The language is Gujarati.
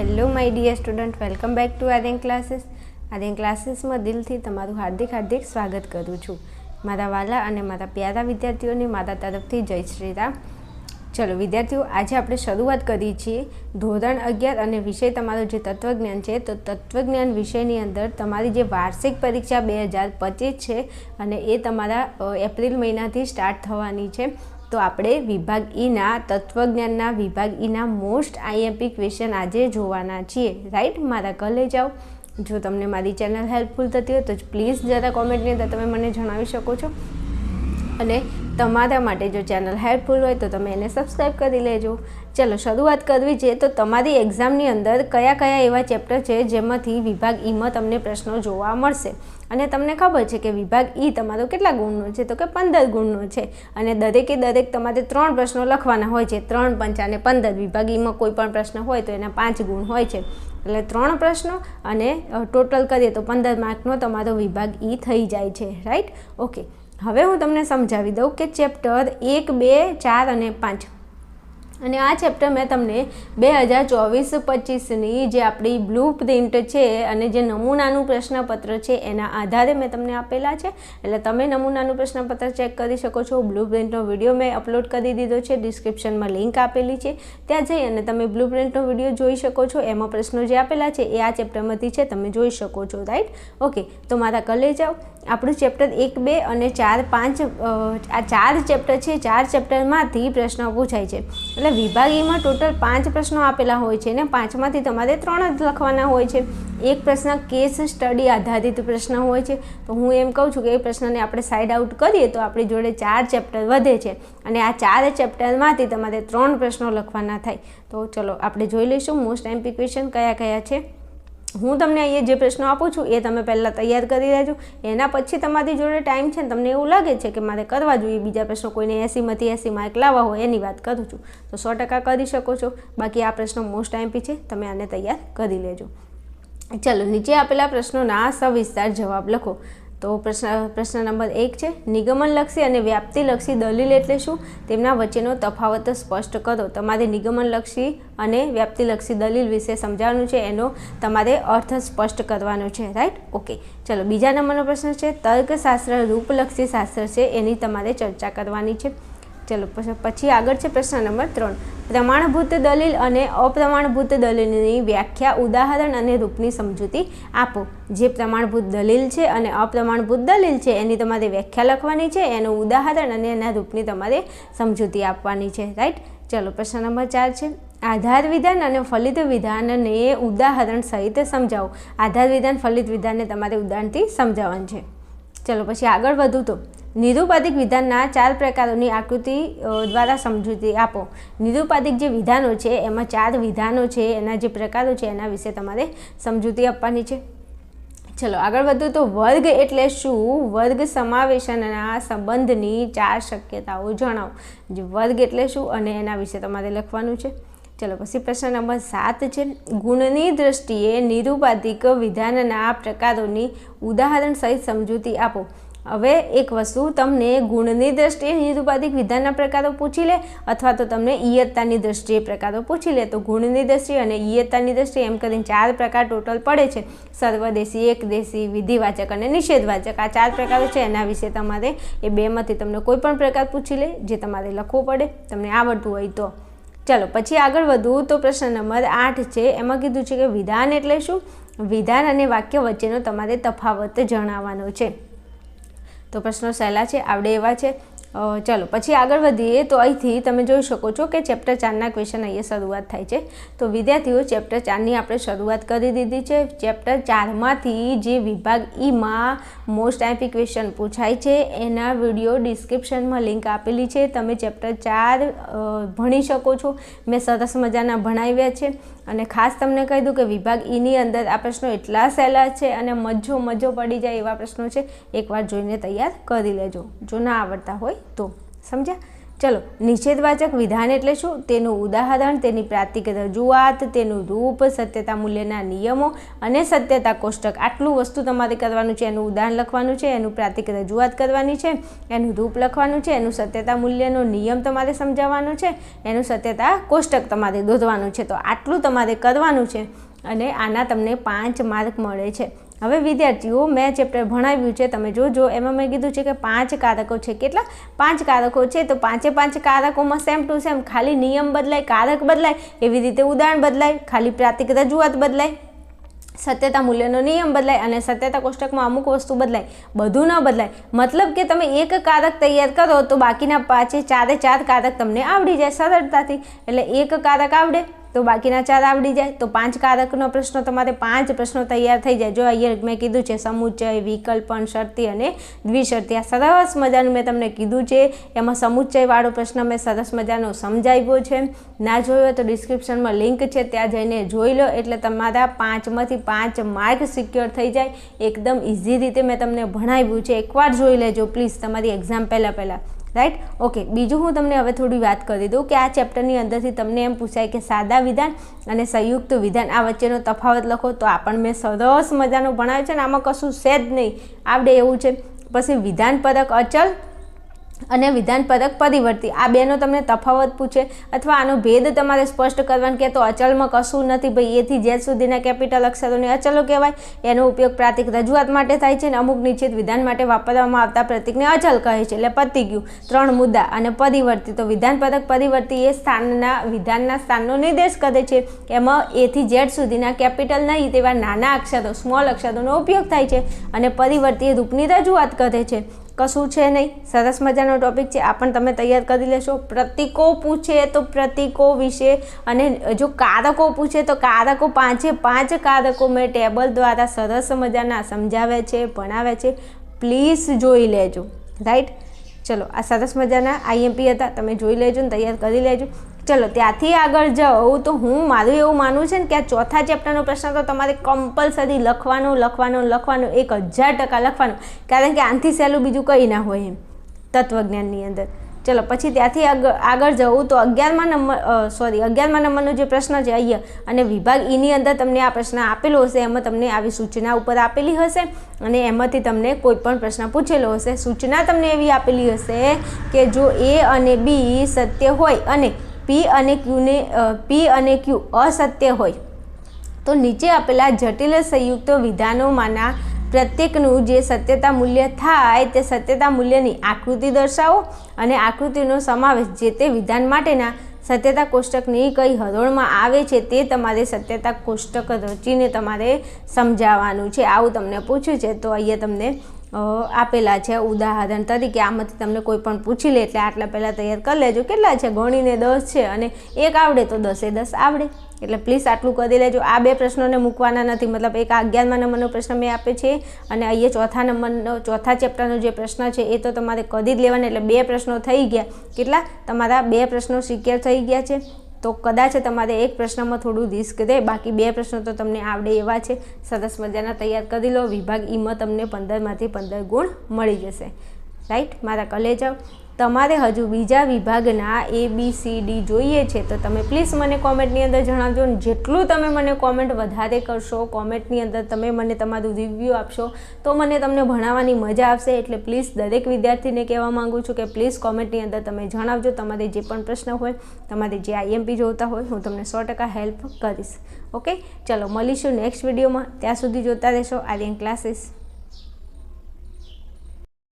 Hello, my dear student, welcome back to Aryan classes. Aryan ક્લાસીસમાં દિલથી તમારું હાર્દિક હાર્દિક સ્વાગત કરું છું. મારા વાલા અને મારા પ્યારા વિદ્યાર્થીઓને મારા તરફથી જય શ્રી રામ. ચલો, વિદ્યાર્થીઓ, આજે આપણે શરૂઆત કરી છીએ ધોરણ અગિયાર અને વિષય તમારો જે તત્વજ્ઞાન છે, તો તત્વજ્ઞાન વિષયની અંદર તમારી જે વાર્ષિક પરીક્ષા બે હજાર પચીસ છે અને એ તમારા એપ્રિલ મહિનાથી સ્ટાર્ટ થવાની છે. તો આપણે વિભાગ ઈના તત્વજ્ઞાનના વિભાગ ઈના મોસ્ટ આઈએમપી ક્વેશ્ચન આજે જોવાના છીએ. રાઈટ મારા કલે જાઓ. જો તમને મારી ચેનલ હેલ્પફુલ થતી હોય તો પ્લીઝ જરા કોમેન્ટની અંદર તમે મને જણાવી શકો છો. અને તમારા માટે જો ચેનલ હેલ્પફુલ હોય તો તમે એને સબસ્ક્રાઈબ કરી લેજો. ચલો, શરૂઆત કરવી છે તો તમારી એક્ઝામની અંદર કયા કયા એવા ચેપ્ટર છે જેમાંથી વિભાગ ઈમાં તમને પ્રશ્નો જોવા મળશે? અને તમને ખબર છે કે વિભાગ ઈ તમારો કેટલા ગુણનો છે? તો કે પંદર ગુણનો છે. અને દરેકે દરેક તમારે ત્રણ પ્રશ્નો લખવાના હોય છે. ત્રણ પંચાને પંદર. વિભાગ ઈમાં કોઈ પણ પ્રશ્ન હોય તો એના પાંચ ગુણ હોય છે. એટલે ત્રણ પ્રશ્નો અને ટોટલ કરીએ તો પંદર માર્કનો તમારો વિભાગ ઈ થઈ જાય છે. રાઈટ? ઓકે. હવે હું તમને સમજાવી દઉં કે ચેપ્ટર એક, બે, ચાર અને પાંચ. અને આ ચેપ્ટર મેં તમને બે હજાર ચોવીસ પચીસની જે આપણી બ્લુ પ્રિન્ટ છે અને જે નમૂનાનું પ્રશ્નપત્ર છે એના આધારે મેં તમને આપેલા છે. એટલે તમે નમૂનાનું પ્રશ્નપત્ર ચેક કરી શકો છો. બ્લુ પ્રિન્ટનો વીડિયો મેં અપલોડ કરી દીધો છે. ડિસ્ક્રિપ્શનમાં લિંક આપેલી છે. ત્યાં જઈ અને તમે બ્લુ પ્રિન્ટનો વીડિયો જોઈ શકો છો. એમાં પ્રશ્નો જે આપેલા છે એ આ ચેપ્ટરમાંથી છે. તમે જોઈ શકો છો. રાઈટ ઓકે તો મારા કલે જાઓ. આપણું ચેપ્ટર એક, બે અને ચાર, પાંચ આ ચાર ચેપ્ટર છે, ચાર ચેપ્ટરમાંથી પ્રશ્નો પૂછાય છે. એટલે વિભાગીમાં ટોટલ પાંચ પ્રશ્નો આપેલા હોય છે અને પાંચમાંથી તમારે ત્રણ જ લખવાના હોય છે. એક પ્રશ્ન કેસ સ્ટડી આધારિત પ્રશ્ન હોય છે. તો હું એમ કહું છું કે એ પ્રશ્નને આપણે સાઇડ આઉટ કરીએ તો આપણી જોડે ચાર ચેપ્ટર વધે છે અને આ ચાર ચેપ્ટરમાંથી તમારે ત્રણ પ્રશ્નો લખવાના થાય. તો ચલો આપણે જોઈ લઈશું મોસ્ટ એમ્પી ક્વેશ્ચન કયા કયા છે. હું તમને અહીંયા જે પ્રશ્નો આપું છું એ તમે પહેલાં તૈયાર કરી લેજો. એના પછી તમારી જોડે ટાઈમ છે ને તમને એવું લાગે છે કે મારે કરવા જોઈએ, બીજા પ્રશ્નો કોઈને એસીમાંથી એસી માર્ક લાવવા હોય એની વાત કરું છું, તો સો ટકા કરી શકો છો. બાકી આ પ્રશ્નો મોસ્ટ ટાઈમપી છે, તમે આને તૈયાર કરી લેજો. ચલો, નીચે આપેલા પ્રશ્નોના સવિસ્તાર જવાબ લખો. તો પ્રશ્ન પ્રશ્ન નંબર એક છે, નિગમનલક્ષી અને વ્યાપ્તિલક્ષી દલીલ એટલે શું? તેમના વચ્ચેનો તફાવત સ્પષ્ટ કરો. તમારે નિગમનલક્ષી અને વ્યાપ્તિલક્ષી દલીલ વિશે સમજાવવાનું છે, એનો તમારે અર્થ સ્પષ્ટ કરવાનો છે, રાઈટ? ઓકે, ચલો, બીજા નંબરનો પ્રશ્ન છે, તર્કશાસ્ત્ર, રૂપલક્ષી શાસ્ત્ર છે, એની તમારે ચર્ચા કરવાની છે. ચલો, પછી આગળ છે પ્રશ્ન નંબર ત્રણ. પ્રમાણભૂત દલીલ અને અપ્રમાણભૂત દલીલની વ્યાખ્યા, ઉદાહરણ અને રૂપની સમજૂતી આપો. જે પ્રમાણભૂત દલીલ છે અને અપ્રમાણભૂત દલીલ છે, એની તમારે વ્યાખ્યા લખવાની છે, એનું ઉદાહરણ અને એના રૂપની તમારે સમજૂતી આપવાની છે. રાઈટ? ચલો, પ્રશ્ન નંબર ચાર છે. આધાર વિધાન અને ફલિત વિધાનને ઉદાહરણ સહિત સમજાવો. આધાર વિધાન, ફલિત વિધાનને તમારે ઉદાહરણથી સમજાવવાનું છે. ચલો, પછી આગળ વધુ તો. નિરૂપાધિક વિધાનના ચાર પ્રકારોની આકૃતિ દ્વારા સમજૂતી આપો. નિરુપાધિક જે વિધાનો છે, એમાં ચાર વિધાનો છે, એના જે પ્રકારો છે, એના વિશે તમારે સમજૂતી આપવાની છે. ચલો, આગળ વધુ તો વર્ગ એટલે શું? વર્ગ સમાવેશનના સંબંધની ચાર શક્યતાઓ જણાવો. જે વર્ગ એટલે શું અને એના વિશે તમારે લખવાનું છે. ચલો, પછી પ્રશ્ન નંબર સાત છે. ગુણની દ્રષ્ટિએ નિરુપાધિક વિધાનના પ્રકારોની ઉદાહરણ સહિત સમજૂતી આપો. હવે એક વસ્તુ તમને ગુણની દ્રષ્ટિએ નિરૂપાધિક વિધાનના પ્રકારો પૂછી લે, અથવા તો તમને ઈયત્તાની દ્રષ્ટિએ પ્રકારો પૂછી લે. તો ગુણની દ્રષ્ટિએ અને ઈયત્તાની દ્રષ્ટિએ એમ કરીને ચાર પ્રકાર ટોટલ પડે છે. સર્વદેશી, એકદેશી, વિધિવાચક અને નિષેધવાચક. આ ચાર પ્રકારો છે. એના વિશે તમારે એ બેમાંથી તમને કોઈ પણ પ્રકાર પૂછી લે, જે તમારે લખવો પડે, તમને આવડતું હોય તો. ચાલો, પછી આગળ વધવું તો પ્રશ્ન નંબર આઠ છે. એમાં કીધું છે કે વિધાન એટલે શું? વિધાન અને વાક્ય વચ્ચેનો તમારે તફાવત જણાવવાનો છે. તો પ્રશ્નો સહેલા છે આવડે એવા છે. ચાલો, પછી આગળ વધીએ તો અહીંથી તમે જોઈ શકો છો કે ચેપ્ટર ચારના ક્વેશ્ચન અહીંયા શરૂઆત થાય છે. તો વિદ્યાર્થીઓ, ચેપ્ટર ચારની આપણે શરૂઆત કરી દીધી છે. ચેપ્ટર ચારમાંથી જે વિભાગ ઈમાં મોસ્ટ આઈપી ક્વેશ્ચન પૂછાય છે, એના વીડિયો ડિસ્ક્રિપ્શનમાં લિંક આપેલી છે. તમે ચેપ્ટર ચાર ભણી શકો છો. મેં સરસ મજાના ભણાવ્યા છે. અને ખાસ તમને કહી દઉં કે વિભાગ ઈની અંદર આ પ્રશ્નો એટલા સહેલા છે અને મજો મજો પડી જાય એવા પ્રશ્નો છે. એકવાર જોઈને તૈયાર કરી લેજો. જો ના આવડતા હોય તો સમજ્યા? ચલો, નિષેધવાચક વિધાન એટલે શું? તેનું ઉદાહરણ, તેની પ્રાતિક રજૂઆત, તેનું રૂપ, સત્યતા મૂલ્યના નિયમો અને સત્યતા કોષ્ટક. આટલું વસ્તુ તમારે કરવાનું છે. એનું ઉદાહરણ લખવાનું છે, એનું પ્રાતિક રજૂઆત કરવાની છે, એનું રૂપ લખવાનું છે, એનું સત્યતા મૂલ્યનો નિયમ તમારે સમજાવવાનો છે, એનું સત્યતા કોષ્ટક તમારે દોધવાનું છે. તો આટલું તમારે કરવાનું છે અને આના તમને પાંચ માર્ક મળે છે. હવે વિદ્યાર્થીઓ, મેં ચેપ્ટર ભણાવ્યું છે, તમે જોજો, એમાં મેં કીધું છે કે પાંચ કારકો છે. કેટલા? પાંચ કારકો છે, તો પાંચે પાંચ કારકોમાં સેમ ટુ સેમ ખાલી નિયમ બદલાય, કારક બદલાય, એવી રીતે ઉદાહરણ બદલાય, ખાલી પ્રાતિક રજૂઆત બદલાય, સત્યતા મૂલ્યનો નિયમ બદલાય અને સત્યતા કોષ્ટકમાં અમુક વસ્તુ બદલાય, બધું ન બદલાય. મતલબ કે તમે એક કારક તૈયાર કરો, તો બાકીના પાંચે ચારે ચાર કારક તમને આવડી જાય સરળતાથી. એટલે એક કારક આવડે તો બાકીના ચાર આવડી જાય. તો પાંચ કારકનો પ્રશ્ન તમારે પાંચ પ્રશ્નો તૈયાર થઈ જાય. જો અહીંયા મેં કીધું છે સમુચ્ચય વિકલ્પન શરતી અને દ્વિશરતી. આ સરસ મજાનું મેં તમને કીધું છે. એમાં સમુચ્ચયવાળો પ્રશ્ન મેં સરસ મજાનો સમજાવ્યો છે. ના જોયો તો ડિસ્ક્રિપ્શનમાં લિંક છે, ત્યાં જઈને જોઈ લો. એટલે તમારા પાંચમાંથી પાંચ માર્ક સિક્યોર થઈ જાય. એકદમ ઇઝી રીતે મેં તમને ભણાવ્યું છે. એકવાર જોઈ લેજો પ્લીઝ તમારી એક્ઝામ પહેલાં પહેલાં. રાઈટ ઓકે બીજું હું તમને હવે થોડી વાત કરી દઉં કે આ ચેપ્ટરની અંદરથી તમને એમ પૂછાય કે સાદા વિધાન અને સંયુક્ત વિધાન આ વચ્ચેનો તફાવત લખો તો પણ મેં સરસ મજાનો ભણાવ્યું છે ને આમાં કશું છે જ નહીં. આવડે એવું છે. પછી વિધાન પરક અચલ અને વિધાનપરક પરિવર્તી આ બેનો તમને તફાવત પૂછે અથવા આનો ભેદ તમારે સ્પષ્ટ કરવાનો કે તો અચલમાં કશું નથી ભાઈ, એથી જેડ સુધીના કેપિટલ અક્ષરોને અચલો કહેવાય. એનો ઉપયોગ પ્રાતિક રજૂઆત માટે થાય છે અને અમુક નિશ્ચિત વિધાન માટે વાપરવામાં આવતા પ્રતિકને અચલ કહે છે એટલે પતી ગયું. ત્રણ મુદ્દા અને પરિવર્તી તો વિધાનપરક પરિવર્તી એ સ્થાનના, વિધાનના સ્થાનનો નિર્દેશ કરે છે. એમાં એથી જેડ સુધીના કેપિટલ નહીં તેવા નાના અક્ષરો, સ્મોલ અક્ષરોનો ઉપયોગ થાય છે અને પરિવર્તી રૂપની રજૂઆત કરે છે. કશું છે નહીં. સરસ મજાનો ટોપિક છે. આ પણ તમે તૈયાર કરી લેશો. પ્રતિકો પૂછે તો પ્રતિકો વિશે અને જો કારકો પૂછે તો કારકો પાંચે પાંચ કારકો મેં ટેબલ દ્વારા સરસ મજાના સમજાવે છે, ભણાવે છે. પ્લીઝ જોઈ લેજો. રાઈટ ચલો, આ સરસ મજાના આઈએમપી હતા. તમે જોઈ લેજો ને તૈયાર કરી લેજો. ચલો, ત્યાંથી આગળ જાઉં તો હું મારું એવું માનવું છે ને કે આ ચોથા ચેપ્ટરનો પ્રશ્ન તો તમારે કમ્પલસરી લખવાનો લખવાનો લખવાનો, એક હજાર ટકા લખવાનો. કારણ કે આનાથી સહેલું બીજું કંઈ ના હોય એમ તત્વજ્ઞાનની અંદર. ચલો, પછી ત્યાંથી આગળ આગળ જવું તો અગિયારમા નંબર સોરી અગિયારમા નંબરનો જે પ્રશ્ન છે, અહીંયા, અને વિભાગ ઈની અંદર તમને આ પ્રશ્ન આપેલો હશે, એમાં તમને આવી સૂચના ઉપર આપેલી હશે, અને એમાંથી તમને કોઈ પણ પ્રશ્ન પૂછેલો હશે. સૂચના તમને એવી આપેલી હશે કે જો એ અને બી સત્ય હોય અને પી અને ક્યુને પી અને ક્યુ અસત્ય હોય. તો નીચે આપેલા જટિલ સંયુક્ત વિધાનોમાંના પ્રત્યેકનું જે સત્યતા મૂલ્ય થાય તે સત્યતા મૂલ્યની આકૃતિ દર્શાવો અને આકૃતિનો સમાવેશ જે તે વિધાન માટેના સત્યતા કોષ્ટકની કઈ હરોળમાં આવે છે તે તમારે સત્યતા કોષ્ટક રચીને તમારે સમજાવવાનું છે. આવું તમને પૂછ્યું છે તો અહીંયા તમને આપેલા છે ઉદાહરણ તરીકે આમાંથી તમને કોઈ પણ પૂછી લે એટલે આટલા પહેલાં તૈયાર કરી લેજો. કેટલા છે? ગણીને દસ છે અને એક આવડે તો દસે દસ આવડે. એટલે પ્લીઝ આટલું કરી લેજો. આ બે પ્રશ્નોને મૂકવાના નથી. મતલબ એક અગિયારમાં નંબરનો પ્રશ્ન મેં આપે છે અને અહીંયા ચોથા નંબરનો, ચોથા ચેપ્ટરનો જે પ્રશ્ન છે એ તો તમારે કરી જ લેવાના. એટલે બે પ્રશ્નો થઈ ગયા. કેટલા? તમારા બે પ્રશ્નો સિક્યોર થઈ ગયા છે. તો કદાચ તમારે એક પ્રશ્નમાં થોડું રિસ્ક રહે બાકી બે પ્રશ્નો તો તમને આવડે એવા છે. સરસ મજાના તૈયાર કરી લો. વિભાગ ઈમાં તમને પંદરમાંથી પંદર ગુણ મળી જશે. રાઈટ મારા કલેજા. તમારે હજુ બીજા વિભાગના એ બી સી ડી જોઈએ છે, તો તમે પ્લીઝ મને કોમેન્ટની અંદર જણાવજો જેટલું તમે મને કોમેન્ટ વધારે કરશો, કોમેન્ટની અંદર તમે મને તમારું રિવ્યૂ આપશો, તો મને તમને ભણાવવાની મજા આવશે. એટલે પ્લીઝ દરેક વિદ્યાર્થીને કહેવા માગું છું કે પ્લીઝ કોમેન્ટની અંદર તમે જણાવજો, તમારે જે પણ પ્રશ્ન હોય, તમારે જે આઈએમપી જોતા હોય, હું તમને સો ટકા હેલ્પ કરીશ. ઓકે ચલો, મળીશું નેક્સ્ટ વિડીયોમાં ત્યાં સુધી જોતા રહેશો. આર્યન ક્લાસીસ